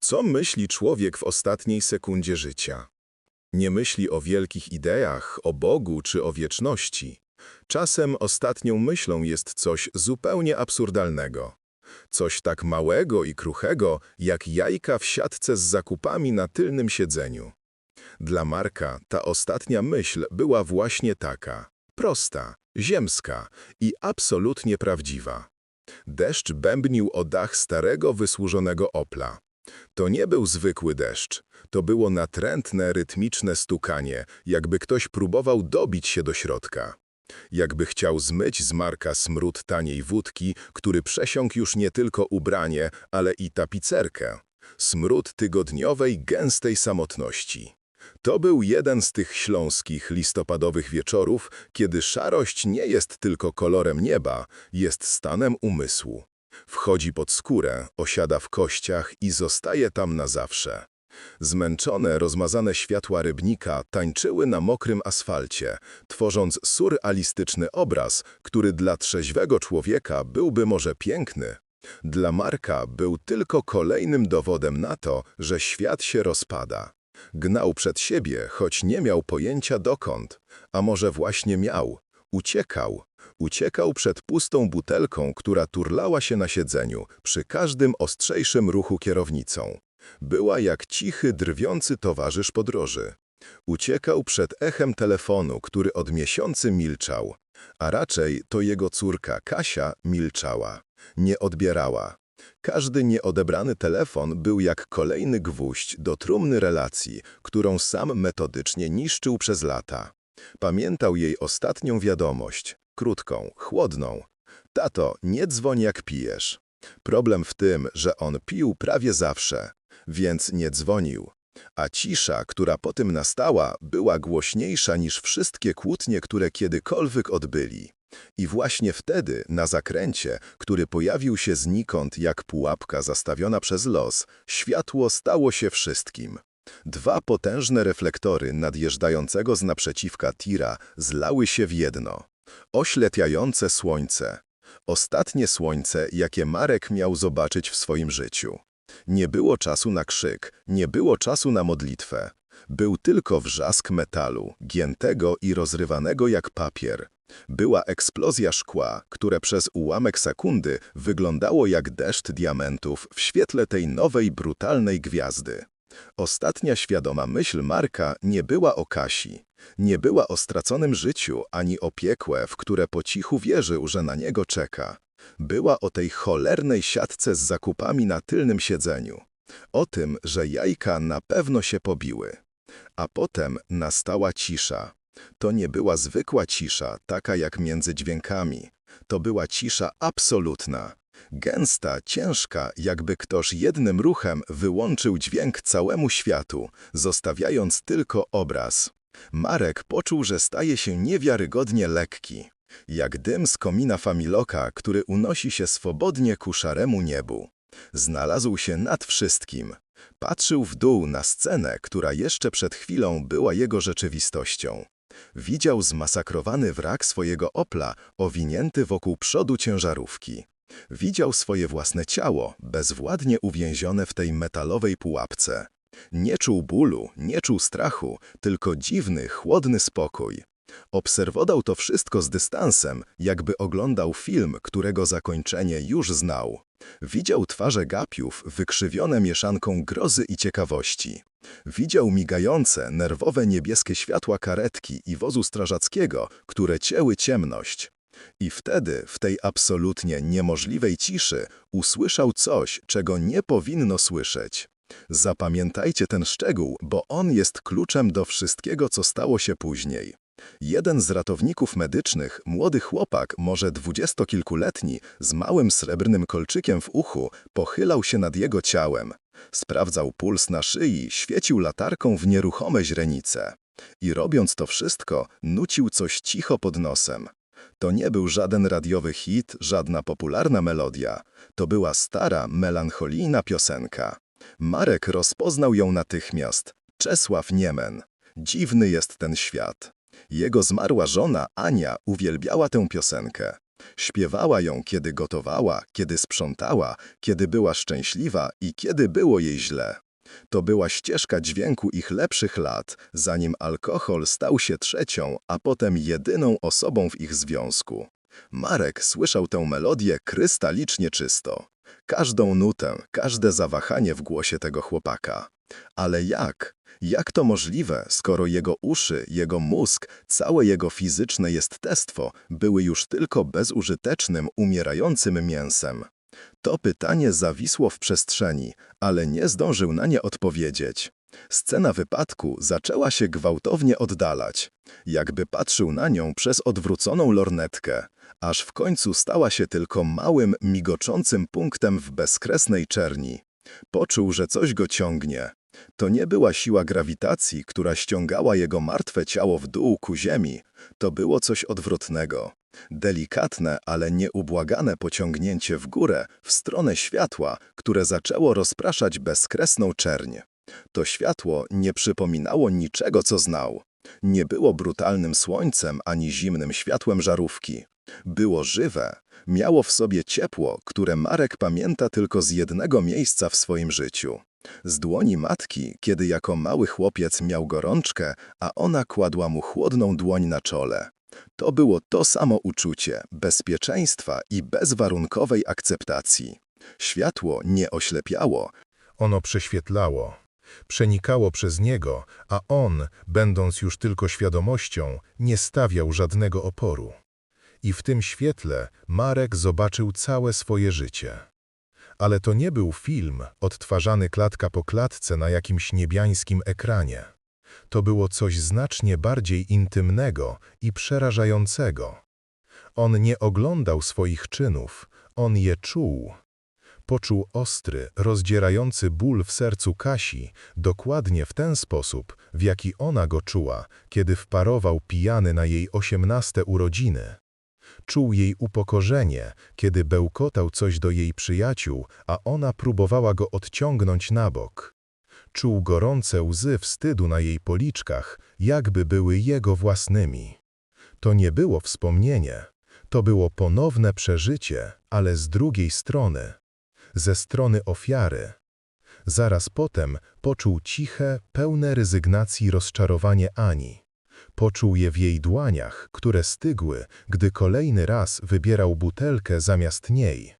Co myśli człowiek w ostatniej sekundzie życia? Nie myśli o wielkich ideach, o Bogu czy o wieczności. Czasem ostatnią myślą jest coś zupełnie absurdalnego. Coś tak małego i kruchego, jak jajka w siatce z zakupami na tylnym siedzeniu. Dla Marka ta ostatnia myśl była właśnie taka. Prosta, ziemska i absolutnie prawdziwa. Deszcz bębnił o dach starego, wysłużonego Opla. To nie był zwykły deszcz. To było natrętne, rytmiczne stukanie, jakby ktoś próbował dobić się do środka. Jakby chciał zmyć z Marka smród taniej wódki, który przesiąkł już nie tylko ubranie, ale i tapicerkę. Smród tygodniowej, gęstej samotności. To był jeden z tych śląskich, listopadowych wieczorów, kiedy szarość nie jest tylko kolorem nieba, jest stanem umysłu. Wchodzi pod skórę, osiada w kościach i zostaje tam na zawsze. Zmęczone, rozmazane światła rybnika tańczyły na mokrym asfalcie, tworząc surrealistyczny obraz, który dla trzeźwego człowieka byłby może piękny. Dla Marka był tylko kolejnym dowodem na to, że świat się rozpada. Gnał przed siebie, choć nie miał pojęcia dokąd, a może właśnie miał. Uciekał. Uciekał przed pustą butelką, która turlała się na siedzeniu przy każdym ostrzejszym ruchu kierownicą. Była jak cichy, drwiący towarzysz podróży. Uciekał przed echem telefonu, który od miesięcy milczał, a raczej to jego córka Kasia milczała, nie odbierała. Każdy nieodebrany telefon był jak kolejny gwóźdź do trumny relacji, którą sam metodycznie niszczył przez lata. Pamiętał jej ostatnią wiadomość, krótką, chłodną. Tato, nie dzwoń jak pijesz. Problem w tym, że on pił prawie zawsze, więc nie dzwonił. A cisza, która po tym nastała, była głośniejsza niż wszystkie kłótnie, które kiedykolwiek odbyli. I właśnie wtedy, na zakręcie, który pojawił się znikąd jak pułapka zastawiona przez los, światło stało się wszystkim. Dwa potężne reflektory nadjeżdżającego z naprzeciwka tira zlały się w jedno. Oślepiające słońce. Ostatnie słońce, jakie Marek miał zobaczyć w swoim życiu. Nie było czasu na krzyk, nie było czasu na modlitwę. Był tylko wrzask metalu, giętego i rozrywanego jak papier. Była eksplozja szkła, które przez ułamek sekundy wyglądało jak deszcz diamentów w świetle tej nowej, brutalnej gwiazdy. Ostatnia świadoma myśl Marka nie była o Kasi, nie była o straconym życiu ani o piekłe, w które po cichu wierzył, że na niego czeka. Była o tej cholernej siatce z zakupami na tylnym siedzeniu. O tym, że jajka na pewno się pobiły. A potem nastała cisza. To nie była zwykła cisza, taka jak między dźwiękami. To była cisza absolutna. Gęsta, ciężka, jakby ktoś jednym ruchem wyłączył dźwięk całemu światu, zostawiając tylko obraz. Marek poczuł, że staje się niewiarygodnie lekki. Jak dym z komina Familoka, który unosi się swobodnie ku szaremu niebu. Znalazł się nad wszystkim. Patrzył w dół na scenę, która jeszcze przed chwilą była jego rzeczywistością. Widział zmasakrowany wrak swojego Opla, owinięty wokół przodu ciężarówki. Widział swoje własne ciało, bezwładnie uwięzione w tej metalowej pułapce. Nie czuł bólu, nie czuł strachu, tylko dziwny, chłodny spokój. Obserwował to wszystko z dystansem, jakby oglądał film, którego zakończenie już znał. Widział twarze gapiów wykrzywione mieszanką grozy i ciekawości. Widział migające, nerwowe niebieskie światła karetki i wozu strażackiego, które cięły ciemność. I wtedy, w tej absolutnie niemożliwej ciszy, usłyszał coś, czego nie powinno słyszeć. Zapamiętajcie ten szczegół, bo on jest kluczem do wszystkiego, co stało się później. Jeden z ratowników medycznych, młody chłopak, może dwudziestokilkuletni, z małym srebrnym kolczykiem w uchu, pochylał się nad jego ciałem. Sprawdzał puls na szyi, świecił latarką w nieruchome źrenice. I robiąc to wszystko, nucił coś cicho pod nosem. To nie był żaden radiowy hit, żadna popularna melodia. To była stara, melancholijna piosenka. Marek rozpoznał ją natychmiast. Czesław Niemen. Dziwny jest ten świat. Jego zmarła żona, Ania, uwielbiała tę piosenkę. Śpiewała ją, kiedy gotowała, kiedy sprzątała, kiedy była szczęśliwa i kiedy było jej źle. To była ścieżka dźwięku ich lepszych lat, zanim alkohol stał się trzecią, a potem jedyną osobą w ich związku. Marek słyszał tę melodię krystalicznie czysto. Każdą nutę, każde zawahanie w głosie tego chłopaka. Ale jak? Jak to możliwe, skoro jego uszy, jego mózg, całe jego fizyczne jestestwo były już tylko bezużytecznym, umierającym mięsem? To pytanie zawisło w przestrzeni, ale nie zdążył na nie odpowiedzieć. Scena wypadku zaczęła się gwałtownie oddalać, jakby patrzył na nią przez odwróconą lornetkę, aż w końcu stała się tylko małym, migoczącym punktem w bezkresnej czerni. Poczuł, że coś go ciągnie. To nie była siła grawitacji, która ściągała jego martwe ciało w dół ku ziemi. To było coś odwrotnego. Delikatne, ale nieubłagane pociągnięcie w górę, w stronę światła, które zaczęło rozpraszać bezkresną czerń. To światło nie przypominało niczego, co znał. Nie było brutalnym słońcem ani zimnym światłem żarówki. Było żywe, miało w sobie ciepło, które Marek pamięta tylko z jednego miejsca w swoim życiu. Z dłoni matki, kiedy jako mały chłopiec miał gorączkę, a ona kładła mu chłodną dłoń na czole. To było to samo uczucie bezpieczeństwa i bezwarunkowej akceptacji. Światło nie oślepiało, Ono prześwietlało, przenikało przez niego, a on, będąc już tylko świadomością, nie stawiał żadnego oporu. I w tym świetle Marek zobaczył całe swoje życie. Ale to nie był film odtwarzany klatka po klatce na jakimś niebiańskim ekranie. To było coś znacznie bardziej intymnego i przerażającego. On nie oglądał swoich czynów, on je czuł. Poczuł ostry, rozdzierający ból w sercu Kasi, dokładnie w ten sposób, w jaki ona go czuła, kiedy wparował pijany na jej osiemnaste urodziny. Czuł jej upokorzenie, kiedy bełkotał coś do jej przyjaciół, a ona próbowała go odciągnąć na bok. Czuł gorące łzy wstydu na jej policzkach, jakby były jego własnymi. To nie było wspomnienie, to było ponowne przeżycie, ale z drugiej strony, ze strony ofiary. Zaraz potem poczuł ciche, pełne rezygnacji rozczarowanie Ani. Poczuł je w jej dłaniach, które stygły, gdy kolejny raz wybierał butelkę zamiast niej.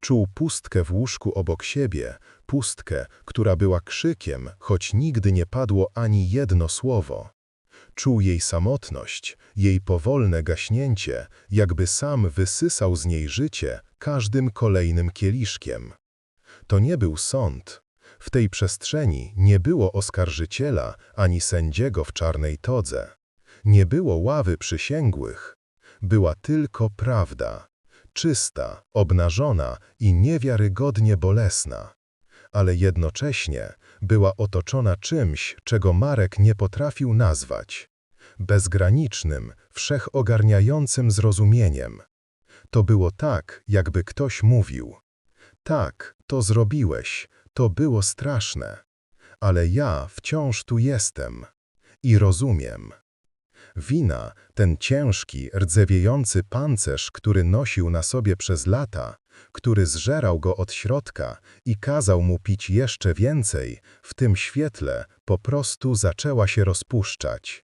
Czuł pustkę w łóżku obok siebie, pustkę, która była krzykiem, choć nigdy nie padło ani jedno słowo. Czuł jej samotność, jej powolne gaśnięcie, jakby sam wysysał z niej życie każdym kolejnym kieliszkiem. To nie był sąd. W tej przestrzeni nie było oskarżyciela ani sędziego w czarnej todze. Nie było ławy przysięgłych. Była tylko prawda. Czysta, obnażona i niewiarygodnie bolesna. Ale jednocześnie była otoczona czymś, czego Marek nie potrafił nazwać. Bezgranicznym, wszechogarniającym zrozumieniem. To było tak, jakby ktoś mówił. Tak, to zrobiłeś, to było straszne. Ale ja wciąż tu jestem. I rozumiem. Wina, ten ciężki, rdzewiejący pancerz, który nosił na sobie przez lata, który zżerał go od środka i kazał mu pić jeszcze więcej, w tym świetle po prostu zaczęła się rozpuszczać.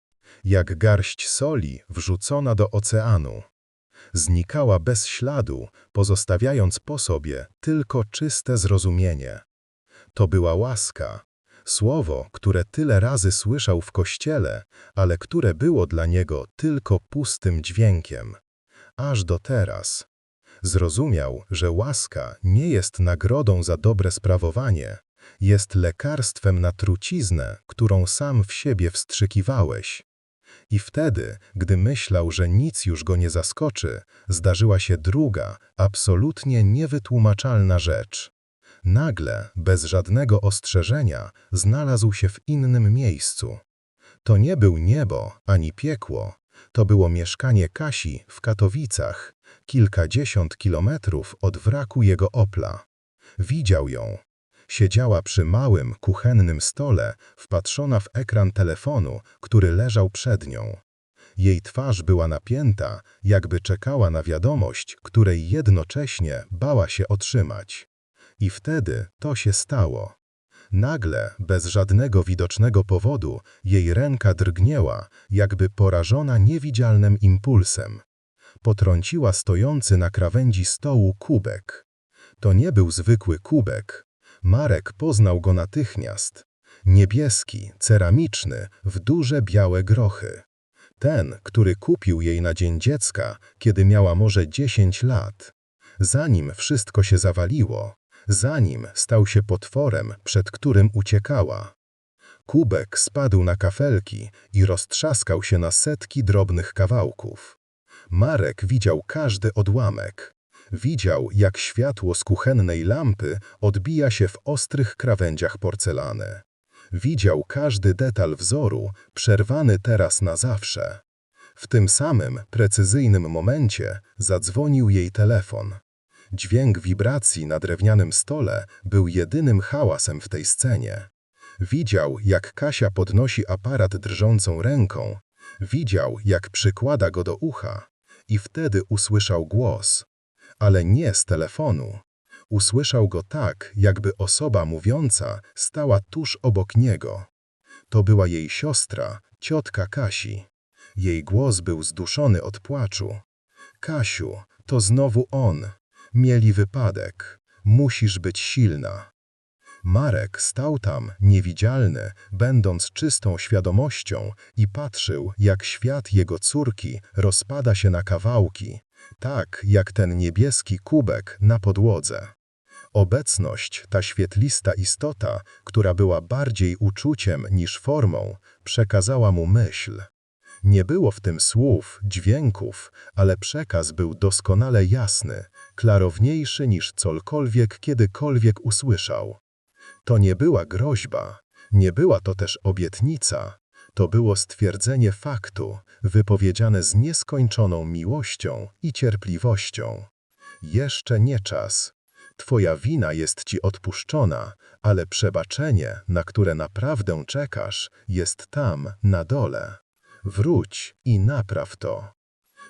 Jak garść soli wrzucona do oceanu. Znikała bez śladu, pozostawiając po sobie tylko czyste zrozumienie. To była łaska, słowo, które tyle razy słyszał w kościele, ale które było dla niego tylko pustym dźwiękiem. Aż do teraz. Zrozumiał, że łaska nie jest nagrodą za dobre sprawowanie, jest lekarstwem na truciznę, którą sam w siebie wstrzykiwałeś. I wtedy, gdy myślał, że nic już go nie zaskoczy, zdarzyła się druga, absolutnie niewytłumaczalna rzecz. Nagle, bez żadnego ostrzeżenia, znalazł się w innym miejscu. To nie był niebo ani piekło, to było mieszkanie Kasi w Katowicach, kilkadziesiąt kilometrów od wraku jego Opla. Widział ją. Siedziała przy małym, kuchennym stole, wpatrzona w ekran telefonu, który leżał przed nią. Jej twarz była napięta, jakby czekała na wiadomość, której jednocześnie bała się otrzymać. I wtedy to się stało. Nagle, bez żadnego widocznego powodu, jej ręka drgnięła, jakby porażona niewidzialnym impulsem. Potrąciła stojący na krawędzi stołu kubek. To nie był zwykły kubek. Marek poznał go natychmiast. Niebieski, ceramiczny, w duże białe grochy. Ten, który kupił jej na dzień dziecka, kiedy miała może 10 lat. Zanim wszystko się zawaliło, zanim stał się potworem, przed którym uciekała. Kubek spadł na kafelki i roztrzaskał się na setki drobnych kawałków. Marek widział każdy odłamek. Widział, jak światło z kuchennej lampy odbija się w ostrych krawędziach porcelany. Widział każdy detal wzoru, przerwany teraz na zawsze. W tym samym, precyzyjnym momencie zadzwonił jej telefon. Dźwięk wibracji na drewnianym stole był jedynym hałasem w tej scenie. Widział, jak Kasia podnosi aparat drżącą ręką. Widział, jak przykłada go do ucha. I wtedy usłyszał głos. Ale nie z telefonu. Usłyszał go tak, jakby osoba mówiąca stała tuż obok niego. To była jej siostra, ciotka Kasi. Jej głos był zduszony od płaczu. Kasiu, to znowu on. Mieli wypadek. Musisz być silna. Marek stał tam, niewidzialny, będąc czystą świadomością i patrzył, jak świat jego córki rozpada się na kawałki, tak jak ten niebieski kubek na podłodze. Obecność, ta świetlista istota, która była bardziej uczuciem niż formą, przekazała mu myśl. Nie było w tym słów, dźwięków, ale przekaz był doskonale jasny, klarowniejszy niż cokolwiek kiedykolwiek usłyszał. To nie była groźba, nie była to też obietnica, to było stwierdzenie faktu, wypowiedziane z nieskończoną miłością i cierpliwością. Jeszcze nie czas. Twoja wina jest ci odpuszczona, ale przebaczenie, na które naprawdę czekasz, jest tam, na dole. Wróć i napraw to.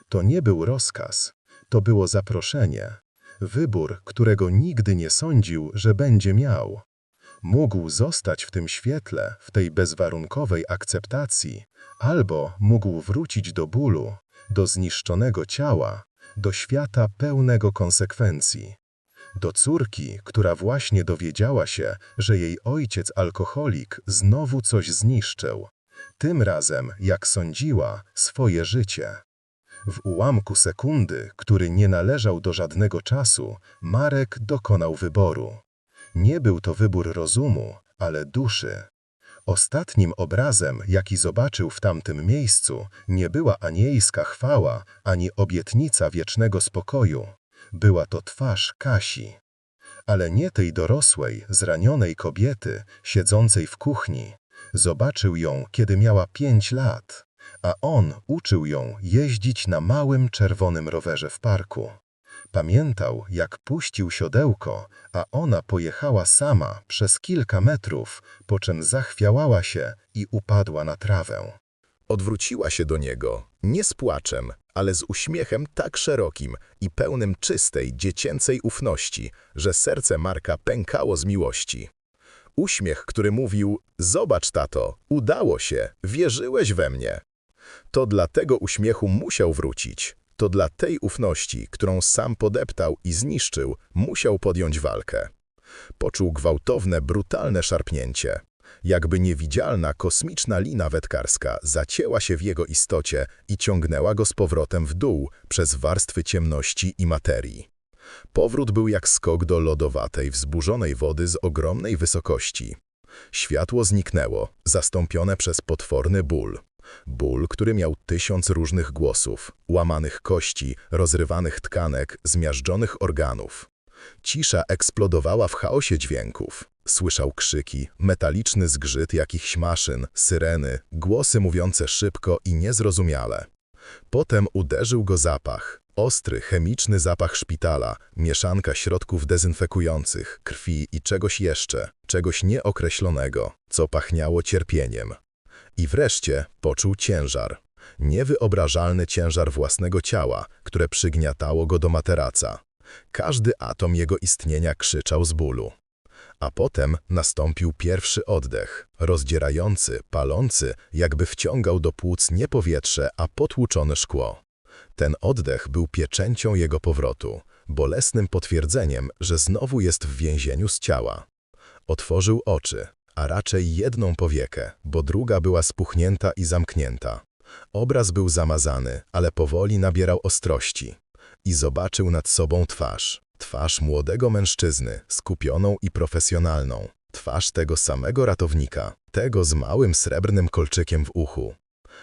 To nie był rozkaz, to było zaproszenie. Wybór, którego nigdy nie sądził, że będzie miał. Mógł zostać w tym świetle, w tej bezwarunkowej akceptacji, albo mógł wrócić do bólu, do zniszczonego ciała, do świata pełnego konsekwencji. Do córki, która właśnie dowiedziała się, że jej ojciec alkoholik znowu coś zniszczył. Tym razem, jak sądziła, swoje życie. W ułamku sekundy, który nie należał do żadnego czasu, Marek dokonał wyboru. Nie był to wybór rozumu, ale duszy. Ostatnim obrazem, jaki zobaczył w tamtym miejscu, nie była anielska chwała, ani obietnica wiecznego spokoju. Była to twarz Kasi. Ale nie tej dorosłej, zranionej kobiety, siedzącej w kuchni. Zobaczył ją, kiedy miała pięć lat, a on uczył ją jeździć na małym czerwonym rowerze w parku. Pamiętał, jak puścił siodełko, a ona pojechała sama przez kilka metrów, po czym zachwiałała się i upadła na trawę. Odwróciła się do niego, nie z płaczem, ale z uśmiechem tak szerokim i pełnym czystej, dziecięcej ufności, że serce Marka pękało z miłości. Uśmiech, który mówił, zobacz tato, udało się, wierzyłeś we mnie. To dla tego uśmiechu musiał wrócić. To dla tej ufności, którą sam podeptał i zniszczył, musiał podjąć walkę. Poczuł gwałtowne, brutalne szarpnięcie. Jakby niewidzialna, kosmiczna lina wetkarska zacięła się w jego istocie i ciągnęła go z powrotem w dół przez warstwy ciemności i materii. Powrót był jak skok do lodowatej, wzburzonej wody z ogromnej wysokości. Światło zniknęło, zastąpione przez potworny ból. Ból, który miał tysiąc różnych głosów, łamanych kości, rozrywanych tkanek, zmiażdżonych organów. Cisza eksplodowała w chaosie dźwięków. Słyszał krzyki, metaliczny zgrzyt jakichś maszyn, syreny, głosy mówiące szybko i niezrozumiale. Potem uderzył go zapach. Ostry, chemiczny zapach szpitala, mieszanka środków dezynfekujących, krwi i czegoś jeszcze, czegoś nieokreślonego, co pachniało cierpieniem. I wreszcie poczuł ciężar. Niewyobrażalny ciężar własnego ciała, które przygniatało go do materaca. Każdy atom jego istnienia krzyczał z bólu. A potem nastąpił pierwszy oddech, rozdzierający, palący, jakby wciągał do płuc nie powietrze, a potłuczone szkło. Ten oddech był pieczęcią jego powrotu, bolesnym potwierdzeniem, że znowu jest w więzieniu z ciała. Otworzył oczy, a raczej jedną powiekę, bo druga była spuchnięta i zamknięta. Obraz był zamazany, ale powoli nabierał ostrości. I zobaczył nad sobą twarz. Twarz młodego mężczyzny, skupioną i profesjonalną. Twarz tego samego ratownika, tego z małym srebrnym kolczykiem w uchu.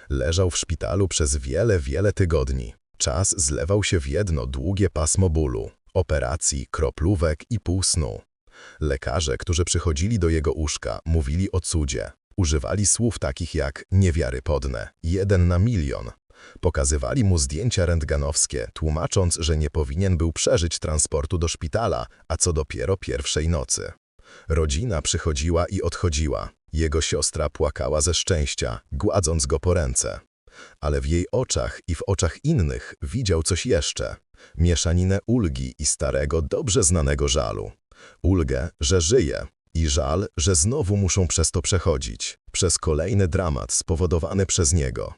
Leżał w szpitalu przez wiele, wiele tygodni. Czas zlewał się w jedno długie pasmo bólu, operacji, kroplówek i półsnu. Lekarze, którzy przychodzili do jego łóżka, mówili o cudzie. Używali słów takich jak niewiarygodne, jeden na milion. Pokazywali mu zdjęcia rentgenowskie, tłumacząc, że nie powinien był przeżyć transportu do szpitala, a co dopiero pierwszej nocy. Rodzina przychodziła i odchodziła. Jego siostra płakała ze szczęścia, gładząc go po ręce. Ale w jej oczach i w oczach innych widział coś jeszcze. Mieszaninę ulgi i starego, dobrze znanego żalu. Ulgę, że żyje i żal, że znowu muszą przez to przechodzić, przez kolejny dramat spowodowany przez niego.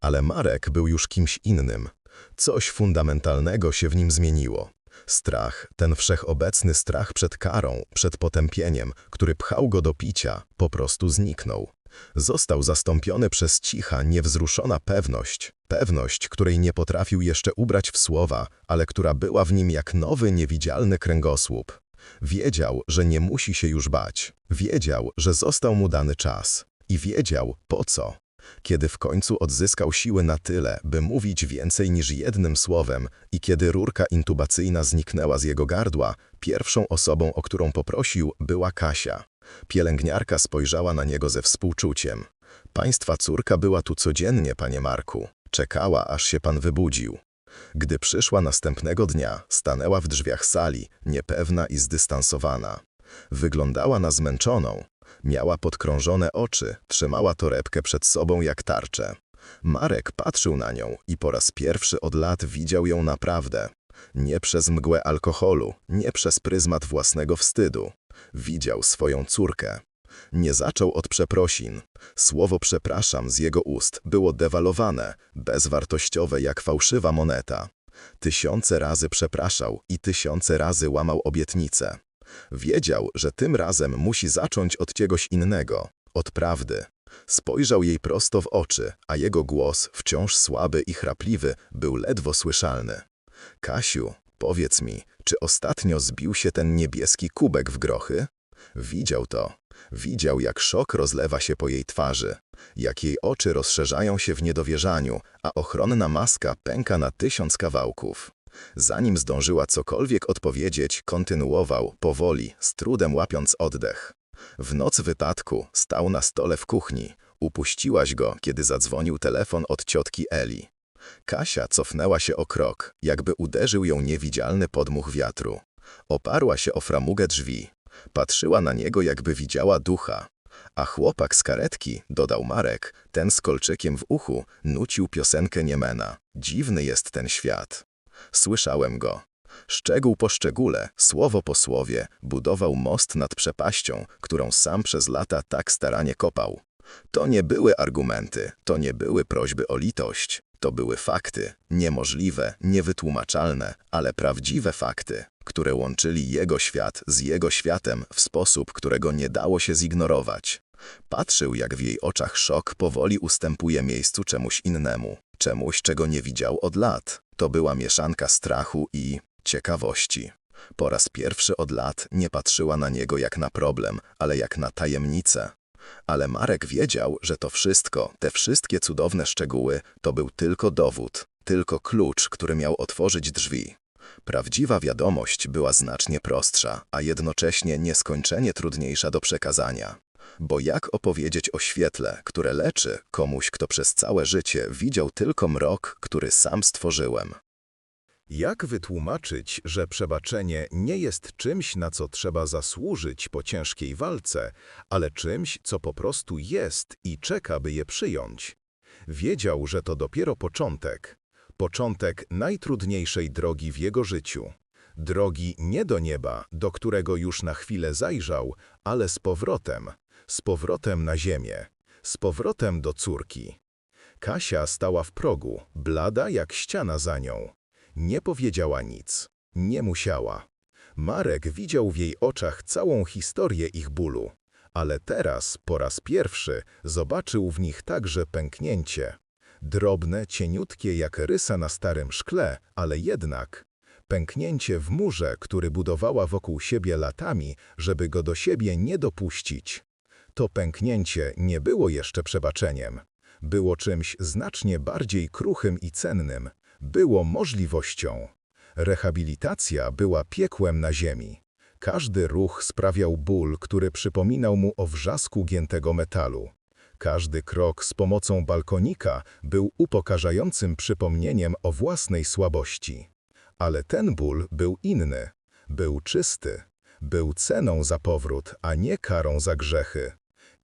Ale Marek był już kimś innym. Coś fundamentalnego się w nim zmieniło. Strach, ten wszechobecny strach przed karą, przed potępieniem, który pchał go do picia, po prostu zniknął. Został zastąpiony przez cicha, niewzruszona pewność. Pewność, której nie potrafił jeszcze ubrać w słowa, ale która była w nim jak nowy, niewidzialny kręgosłup. Wiedział, że nie musi się już bać. Wiedział, że został mu dany czas. I wiedział, po co. Kiedy w końcu odzyskał siły na tyle, by mówić więcej niż jednym słowem i kiedy rurka intubacyjna zniknęła z jego gardła, pierwszą osobą, o którą poprosił, była Kasia. Pielęgniarka spojrzała na niego ze współczuciem. Państwa córka była tu codziennie, panie Marku. Czekała, aż się pan wybudził. Gdy przyszła następnego dnia, stanęła w drzwiach sali, niepewna i zdystansowana. Wyglądała na zmęczoną. Miała podkrążone oczy, trzymała torebkę przed sobą jak tarczę. Marek patrzył na nią i po raz pierwszy od lat widział ją naprawdę. Nie przez mgłę alkoholu, nie przez pryzmat własnego wstydu. Widział swoją córkę. Nie zaczął od przeprosin. Słowo przepraszam z jego ust było dewalowane, bezwartościowe jak fałszywa moneta. Tysiące razy przepraszał i tysiące razy łamał obietnice. Wiedział, że tym razem musi zacząć od czegoś innego, od prawdy. Spojrzał jej prosto w oczy, a jego głos, wciąż słaby i chrapliwy, był ledwo słyszalny. Kasiu, powiedz mi, czy ostatnio zbił się ten niebieski kubek w grochy? Widział to. Widział, jak szok rozlewa się po jej twarzy, jak jej oczy rozszerzają się w niedowierzaniu, a ochronna maska pęka na tysiąc kawałków. Zanim zdążyła cokolwiek odpowiedzieć, kontynuował, powoli, z trudem łapiąc oddech. W noc wypadku stał na stole w kuchni. Upuściłaś go, kiedy zadzwonił telefon od ciotki Eli. Kasia cofnęła się o krok, jakby uderzył ją niewidzialny podmuch wiatru. Oparła się o framugę drzwi. Patrzyła na niego, jakby widziała ducha. A chłopak z karetki, dodał Marek, ten z kolczykiem w uchu, nucił piosenkę Niemena. Dziwny jest ten świat. Słyszałem go. Szczegół po szczególe, słowo po słowie, budował most nad przepaścią, którą sam przez lata tak staranie kopał. To nie były argumenty, to nie były prośby o litość. To były fakty, niemożliwe, niewytłumaczalne, ale prawdziwe fakty, które łączyli jego świat z jego światem w sposób, którego nie dało się zignorować. Patrzył, jak w jej oczach szok powoli ustępuje miejscu czemuś innemu, czemuś, czego nie widział od lat. To była mieszanka strachu i ciekawości. Po raz pierwszy od lat nie patrzyła na niego jak na problem, ale jak na tajemnicę. Ale Marek wiedział, że to wszystko, te wszystkie cudowne szczegóły, to był tylko dowód, tylko klucz, który miał otworzyć drzwi. Prawdziwa wiadomość była znacznie prostsza, a jednocześnie nieskończenie trudniejsza do przekazania. Bo jak opowiedzieć o świetle, które leczy komuś, kto przez całe życie widział tylko mrok, który sam stworzyłem? Jak wytłumaczyć, że przebaczenie nie jest czymś, na co trzeba zasłużyć po ciężkiej walce, ale czymś, co po prostu jest i czeka, by je przyjąć? Wiedział, że to dopiero początek. Początek najtrudniejszej drogi w jego życiu. Drogi nie do nieba, do którego już na chwilę zajrzał, ale z powrotem, z powrotem na ziemię, z powrotem do córki. Kasia stała w progu, blada jak ściana za nią. Nie powiedziała nic, nie musiała. Marek widział w jej oczach całą historię ich bólu, ale teraz, po raz pierwszy, zobaczył w nich także pęknięcie. Drobne, cieniutkie jak rysa na starym szkle, ale jednak pęknięcie w murze, który budowała wokół siebie latami, żeby go do siebie nie dopuścić. To pęknięcie nie było jeszcze przebaczeniem. Było czymś znacznie bardziej kruchym i cennym. Było możliwością. Rehabilitacja była piekłem na ziemi. Każdy ruch sprawiał ból, który przypominał mu o wrzasku giętego metalu. Każdy krok z pomocą balkonika był upokarzającym przypomnieniem o własnej słabości. Ale ten ból był inny. Był czysty. Był ceną za powrót, a nie karą za grzechy.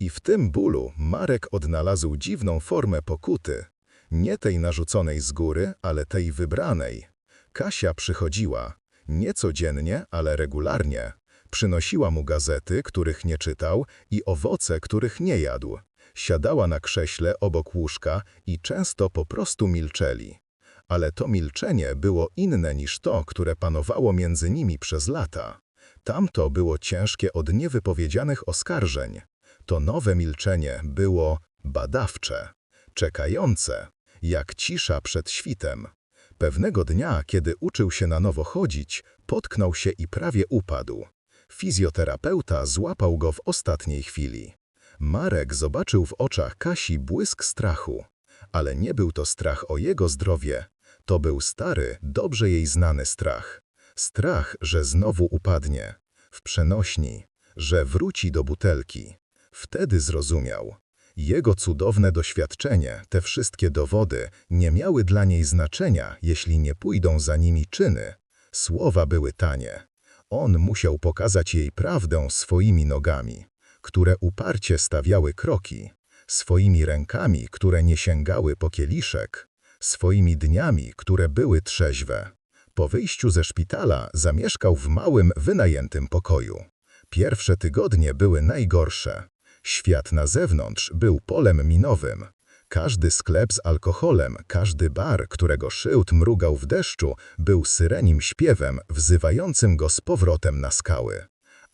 I w tym bólu Marek odnalazł dziwną formę pokuty. Nie tej narzuconej z góry, ale tej wybranej. Kasia przychodziła. Nie codziennie, ale regularnie. Przynosiła mu gazety, których nie czytał i owoce, których nie jadł. Siadała na krześle obok łóżka i często po prostu milczeli. Ale to milczenie było inne niż to, które panowało między nimi przez lata. Tamto było ciężkie od niewypowiedzianych oskarżeń. To nowe milczenie było badawcze, czekające, jak cisza przed świtem. Pewnego dnia, kiedy uczył się na nowo chodzić, potknął się i prawie upadł. Fizjoterapeuta złapał go w ostatniej chwili. Marek zobaczył w oczach Kasi błysk strachu. Ale nie był to strach o jego zdrowie. To był stary, dobrze jej znany strach. Strach, że znowu upadnie. W przenośni. Że wróci do butelki. Wtedy zrozumiał. Jego cudowne doświadczenie, te wszystkie dowody, nie miały dla niej znaczenia, jeśli nie pójdą za nimi czyny. Słowa były tanie. On musiał pokazać jej prawdę swoimi nogami, które uparcie stawiały kroki, swoimi rękami, które nie sięgały po kieliszek, swoimi dniami, które były trzeźwe. Po wyjściu ze szpitala zamieszkał w małym, wynajętym pokoju. Pierwsze tygodnie były najgorsze. Świat na zewnątrz był polem minowym. Każdy sklep z alkoholem, każdy bar, którego szyłd mrugał w deszczu, był syrenim śpiewem wzywającym go z powrotem na skały.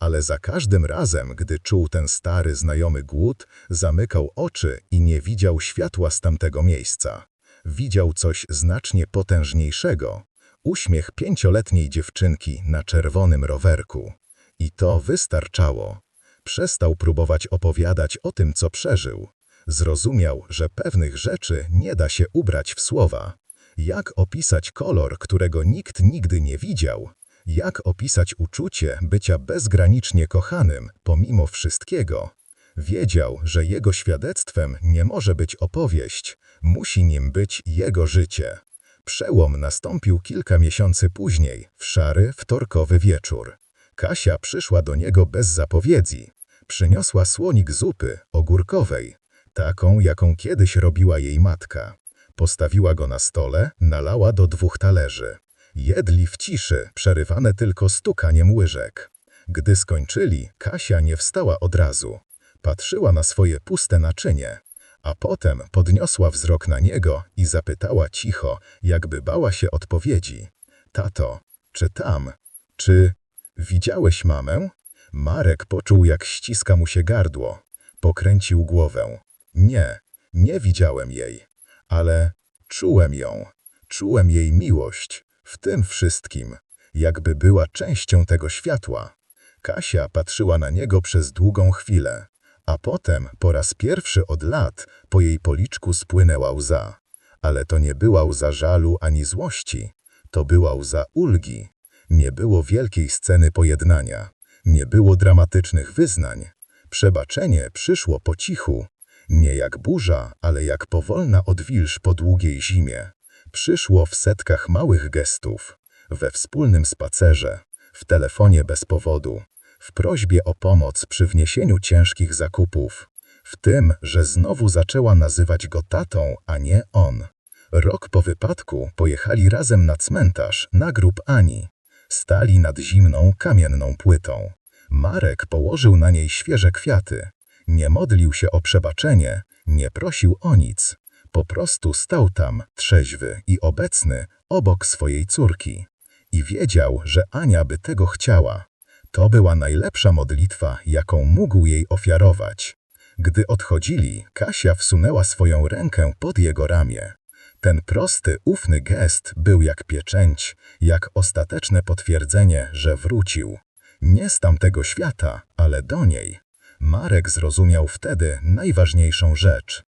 Ale za każdym razem, gdy czuł ten stary, znajomy głód, zamykał oczy i nie widział światła z tamtego miejsca. Widział coś znacznie potężniejszego. Uśmiech pięcioletniej dziewczynki na czerwonym rowerku. I to wystarczało. Przestał próbować opowiadać o tym, co przeżył. Zrozumiał, że pewnych rzeczy nie da się ubrać w słowa. Jak opisać kolor, którego nikt nigdy nie widział? Jak opisać uczucie bycia bezgranicznie kochanym, pomimo wszystkiego? Wiedział, że jego świadectwem nie może być opowieść, musi nim być jego życie. Przełom nastąpił kilka miesięcy później, w szary, wtorkowy wieczór. Kasia przyszła do niego bez zapowiedzi. Przyniosła słonik zupy, ogórkowej, taką, jaką kiedyś robiła jej matka. Postawiła go na stole, nalała do dwóch talerzy. Jedli w ciszy, przerywane tylko stukaniem łyżek. Gdy skończyli, Kasia nie wstała od razu. Patrzyła na swoje puste naczynie, a potem podniosła wzrok na niego i zapytała cicho, jakby bała się odpowiedzi. Tato, czy tam, czy widziałeś mamę? Marek poczuł, jak ściska mu się gardło. Pokręcił głowę. Nie, nie widziałem jej, ale czułem ją. Czułem jej miłość, w tym wszystkim, jakby była częścią tego światła. Kasia patrzyła na niego przez długą chwilę, a potem, po raz pierwszy od lat, po jej policzku spłynęła łza. Ale to nie była łza żalu ani złości, to była łza ulgi. Nie było wielkiej sceny pojednania, nie było dramatycznych wyznań. Przebaczenie przyszło po cichu, nie jak burza, ale jak powolna odwilż po długiej zimie. Przyszło w setkach małych gestów, we wspólnym spacerze, w telefonie bez powodu, w prośbie o pomoc przy wniesieniu ciężkich zakupów, W tym, że znowu zaczęła nazywać go tatą, a nie on. Rok po wypadku pojechali razem na cmentarz, na grób Ani. Stali nad zimną, kamienną płytą. Marek położył na niej świeże kwiaty. Nie modlił się o przebaczenie, nie prosił o nic. Po prostu stał tam, trzeźwy i obecny, obok swojej córki. I wiedział, że Ania by tego chciała. To była najlepsza modlitwa, jaką mógł jej ofiarować. Gdy odchodzili, Kasia wsunęła swoją rękę pod jego ramię. Ten prosty, ufny gest był jak pieczęć, jak ostateczne potwierdzenie, że wrócił. Nie z tamtego świata, ale do niej. Marek zrozumiał wtedy najważniejszą rzecz.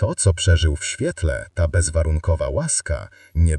To, co przeżył w świetle, ta bezwarunkowa łaska, nie była